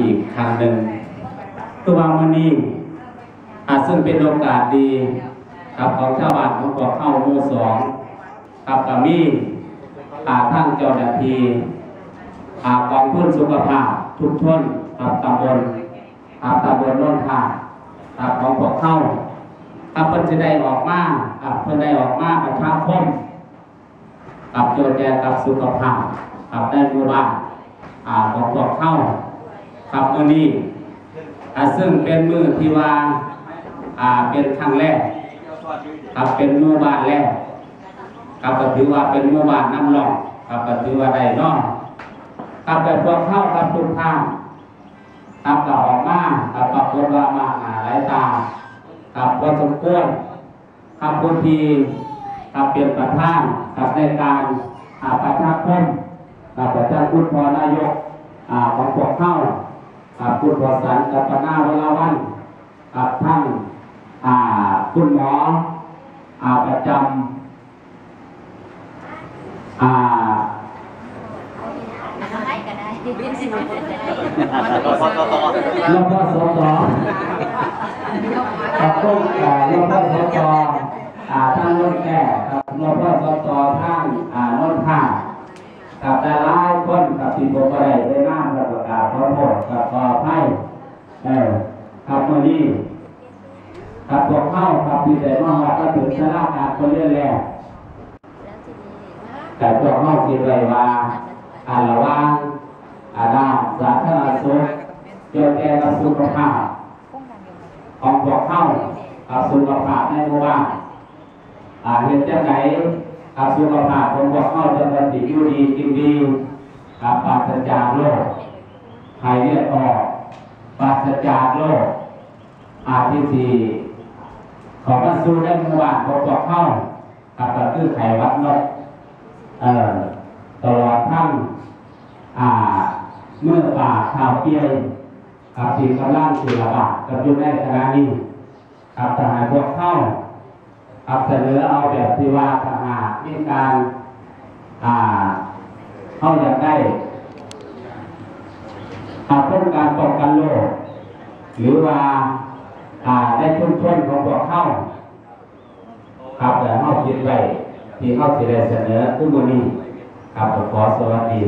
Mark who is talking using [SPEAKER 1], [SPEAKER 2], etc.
[SPEAKER 1] อีกครั้งหนึ่งตัววางมันนี้อาจซึ่งเป็นโอกาสดีครับของชาวบ้านของพวกเข้าหมู่สองครับกับมีอาทั้งเจ้าหน้าที่อากองทุนสุขภาพทุกชนครับตำบลครับตำบลโนนทาครับของพวกเข้าครับเพิ่นจะได้ออกมาครับเพิ่นได้ออกมาประชาคมกับโจทย์แจกับสุขภาพครับได้หมู่บ้านอ่าของพวกเข้า ครับมื้อนี้อ่าซึ่งเป็นมือที่ว่าอ่าเป็นครั้งแรก ครับเป็นมู่บ้านแรกครับก็ถือว่าเป็นมู่บ้านน้ำร่องครับก็ถือว่าได้น้องครับแต่พวกเข้าครับทุกท่านครับก็ออกมาครับปรากฏว่ามาหาหลายตาครับพอสมควรครับผู้ทีครับเป็นประธานครับในการอาประชาคมครับประชาคุณพอนายกของพวกเข้า คุณวสันต์กัปนาวราวันกับท่านอ่าคุณหมออ่าประจำอ่า
[SPEAKER 2] ให้ก็ได้เป็ คนกั
[SPEAKER 1] บที่ผมไปได้น้ำกับประกาศขอโทษกับขออภัยเออครับวันนี้ครับพวกเข้าครับที่แต่มาว่าก็ถึงสลาการคนเรื่อยแรก
[SPEAKER 2] แล้ว
[SPEAKER 1] แต่พวกเข้าคิดไว้ว่าอาละวางอาดาสาธารณสุขเกี่ยวแก่กับสุขภาพของพวกเข้ากับสุขภาพในหมู่บ้านอาเห็นจังไหนกับสุขภาพของพวกเข้าจะเป็นดีอยู่ดีกินดี กับปราศจากโรคไข้เลือดออกปราศจากโรคอาทิตสี่ของมันสู้ได้หมู่บ้านของพวกเข้ากับก็คือไขวัดนกเอ่อตลอดทั้งอ่าเมื่อป่าข่าวเปียยกับสิ่งกำลังสื่อระบาดกับยุ่งในขณะนี้กับทหารพวกเข้ากับเสนอเอาแบบที่ว่าทหารมีการอ่า เขาอยากได้อาเพื่อการป้องกันโรคหรือว่าอ่าในชุมชนของพวกเข้าครับแต่เข้าคิดไว้ที่เข้าสิได้เสนอขึ้นมานี้ครับขอสวัสดี